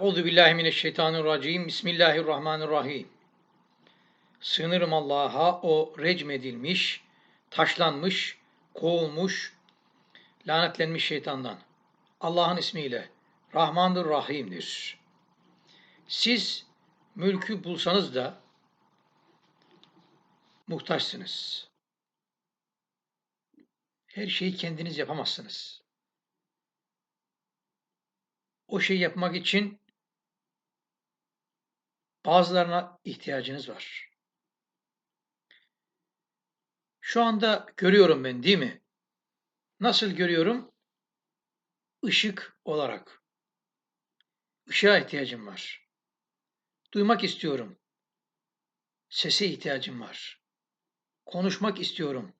Euzu billahi mineşşeytanirracim. Bismillahirrahmanirrahim. Sığınırım Allah'a o recmedilmiş, taşlanmış, kovulmuş, lanetlenmiş şeytandan. Allah'ın ismiyle Rahmandır Rahim'dir. Siz mülkü bulsanız da muhtaçsınız. Her şeyi kendiniz yapamazsınız. O şeyi yapmak için bazılarına ihtiyacınız var. Şu anda görüyorum ben değil mi? Nasıl görüyorum? Işık olarak. Işığa ihtiyacım var. Duymak istiyorum. Sese ihtiyacım var. Konuşmak istiyorum.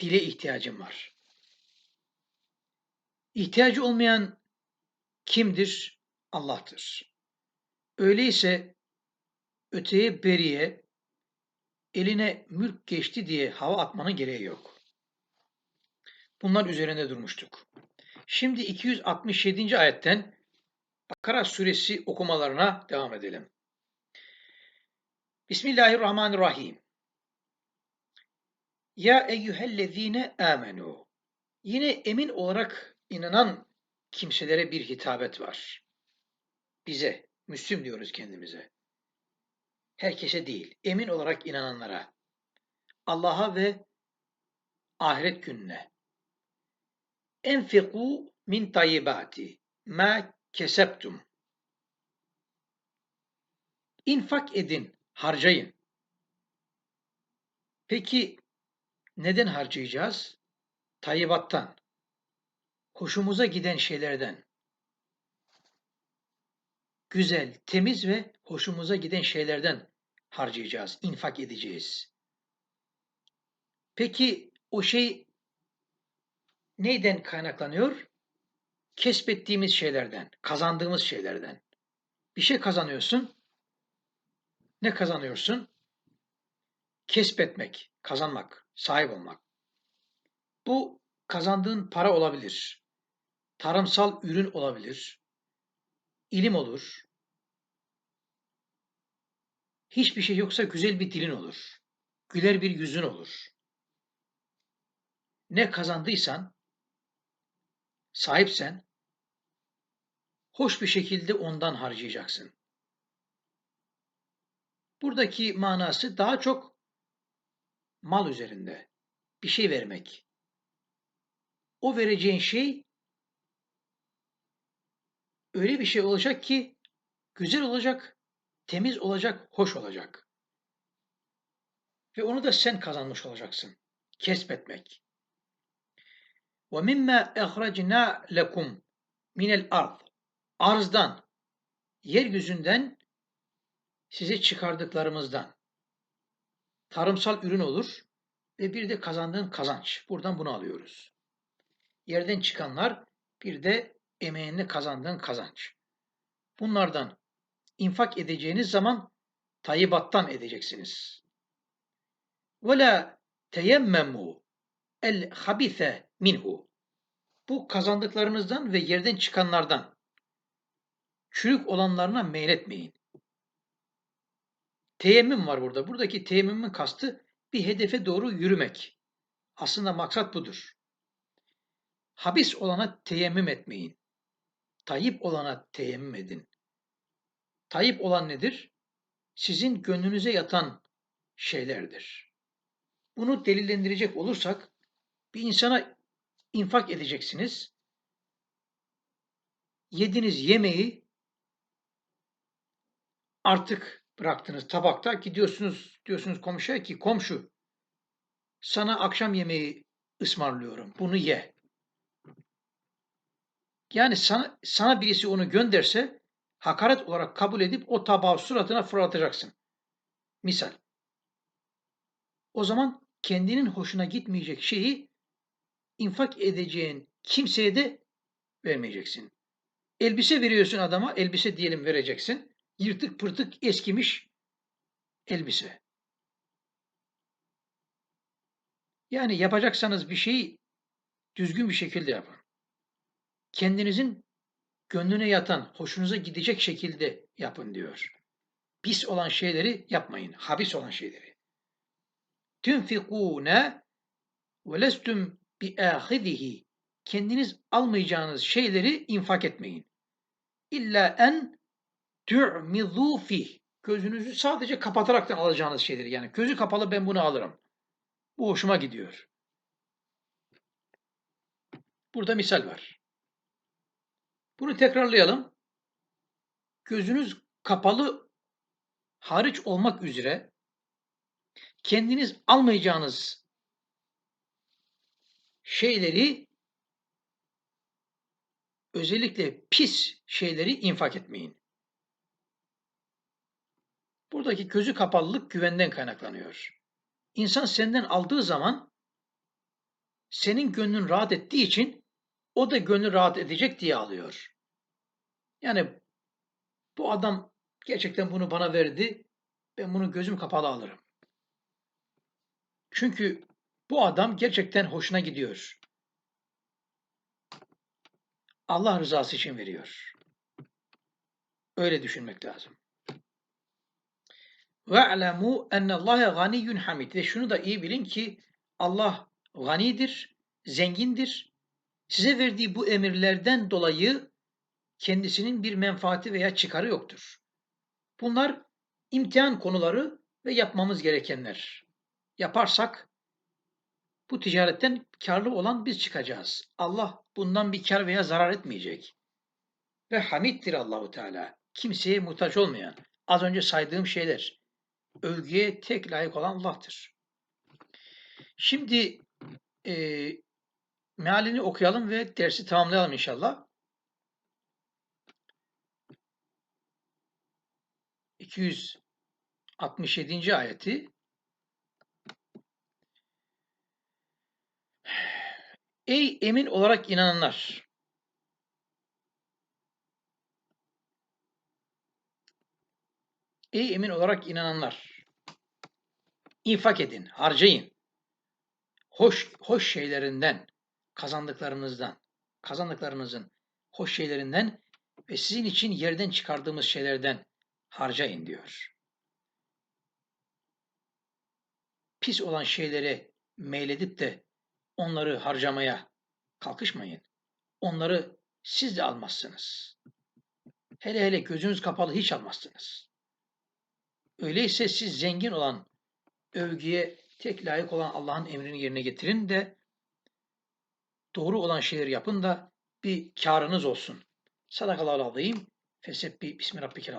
Dile ihtiyacım var. İhtiyacı olmayan kimdir? Allah'tır. Öyleyse öteye beriye eline mülk geçti diye hava atmanın gereği yok. Bunlar üzerinde durmuştuk. Şimdi 267. ayetten Bakara suresi okumalarına devam edelim. Bismillahirrahmanirrahim. Ya eyyühellezine amenu. Yine emin olarak inanan kimselere bir hitabet var. Bize, Müslüm diyoruz kendimize. Herkese değil, emin olarak inananlara. Allah'a ve ahiret gününe. Enfiku min tayyibati ma keseptum. İnfak edin, harcayın. Peki neden harcayacağız? Tayyibattan, hoşumuza giden şeylerden. Güzel, temiz ve hoşumuza giden şeylerden harcayacağız, infak edeceğiz. Peki o şey neyden kaynaklanıyor? Kesbettiğimiz şeylerden, kazandığımız şeylerden. Bir şey kazanıyorsun. Ne kazanıyorsun? Kesbetmek, kazanmak, sahip olmak. Bu kazandığın para olabilir. Tarımsal ürün olabilir. ilim olur. Hiçbir şey yoksa güzel bir dilin olur. Güler bir yüzün olur. Ne kazandıysan, sahipsen, hoş bir şekilde ondan harcayacaksın. Buradaki manası daha çok mal üzerinde. Bir şey vermek. O vereceğin şey öyle bir şey olacak ki güzel olacak, temiz olacak, hoş olacak. Ve onu da sen kazanmış olacaksın. Kesbetmek. وَمِمَّا اَخْرَجْنَا لَكُمْ minel ard. Arzdan, yeryüzünden size çıkardıklarımızdan. Tarımsal ürün olur ve bir de kazandığın kazanç. Buradan bunu alıyoruz. Yerden çıkanlar bir de emeğinle kazandığın kazanç. Bunlardan infak edeceğiniz zaman tayyibattan edeceksiniz. Ve la teyemmemu el habise minhu. Bu kazandıklarınızdan ve yerden çıkanlardan çürük olanlarına meyletmeyin. Teyemmüm var burada. Buradaki teyemmümün kastı bir hedefe doğru yürümek. Aslında maksat budur. Habis olana teyemmüm etmeyin. Tayyip olana teyemmüm edin. Tayyip olan nedir? Sizin gönlünüze yatan şeylerdir. Bunu delillendirecek olursak bir insana infak edeceksiniz. Yediniz yemeği artık bıraktınız tabakta gidiyorsunuz diyorsunuz komşuya ki komşu sana akşam yemeği ısmarlıyorum bunu ye. Yani sana, sana birisi onu gönderse hakaret olarak kabul edip o tabağı suratına fırlatacaksın. Misal. O zaman kendinin hoşuna gitmeyecek şeyi infak edeceğin kimseye de vermeyeceksin. Elbise veriyorsun adama, elbise diyelim vereceksin. Yırtık pırtık eskimiş elbise. Yani yapacaksanız bir şeyi düzgün bir şekilde yapın kendinizin gönlüne yatan, hoşunuza gidecek şekilde yapın diyor. Pis olan şeyleri yapmayın. Habis olan şeyleri. Tünfikûne ve lestüm biâhidihi. Kendiniz almayacağınız şeyleri infak etmeyin. İlla en tu'midû fih. Gözünüzü sadece kapataraktan alacağınız şeyleri. Yani gözü kapalı ben bunu alırım. Bu hoşuma gidiyor. Burada misal var. Bunu tekrarlayalım. Gözünüz kapalı hariç olmak üzere kendiniz almayacağınız şeyleri özellikle pis şeyleri infak etmeyin. Buradaki gözü kapalılık güvenden kaynaklanıyor. İnsan senden aldığı zaman senin gönlün rahat ettiği için o da gönlü rahat edecek diye alıyor. Yani bu adam gerçekten bunu bana verdi. Ben bunu gözüm kapalı alırım. Çünkü bu adam gerçekten hoşuna gidiyor. Allah rızası için veriyor. Öyle düşünmek lazım. Ve'lemû ennallâhe ganiyyun hamid. Ve şunu da iyi bilin ki Allah ganidir, zengindir. Size verdiği bu emirlerden dolayı kendisinin bir menfaati veya çıkarı yoktur. Bunlar imtihan konuları ve yapmamız gerekenler. Yaparsak bu ticaretten karlı olan biz çıkacağız. Allah bundan bir kar veya zarar etmeyecek. Ve hamiddir Allahu Teala. Kimseye muhtaç olmayan. Az önce saydığım şeyler. Övgüye tek layık olan Allah'tır. Şimdi e, mealini okuyalım ve dersi tamamlayalım inşallah. 267. ayeti Ey emin olarak inananlar! Ey emin olarak inananlar! İnfak edin, harcayın. Hoş, hoş şeylerinden, kazandıklarınızdan, kazandıklarınızın hoş şeylerinden ve sizin için yerden çıkardığımız şeylerden harcayın diyor. Pis olan şeylere meyledip de onları harcamaya kalkışmayın. Onları siz de almazsınız. Hele hele gözünüz kapalı hiç almazsınız. Öyleyse siz zengin olan, övgüye tek layık olan Allah'ın emrini yerine getirin de doğru olan şeyleri yapın da bir karınız olsun. Sadakallahu azim. Fesebbi bismi rabbikel.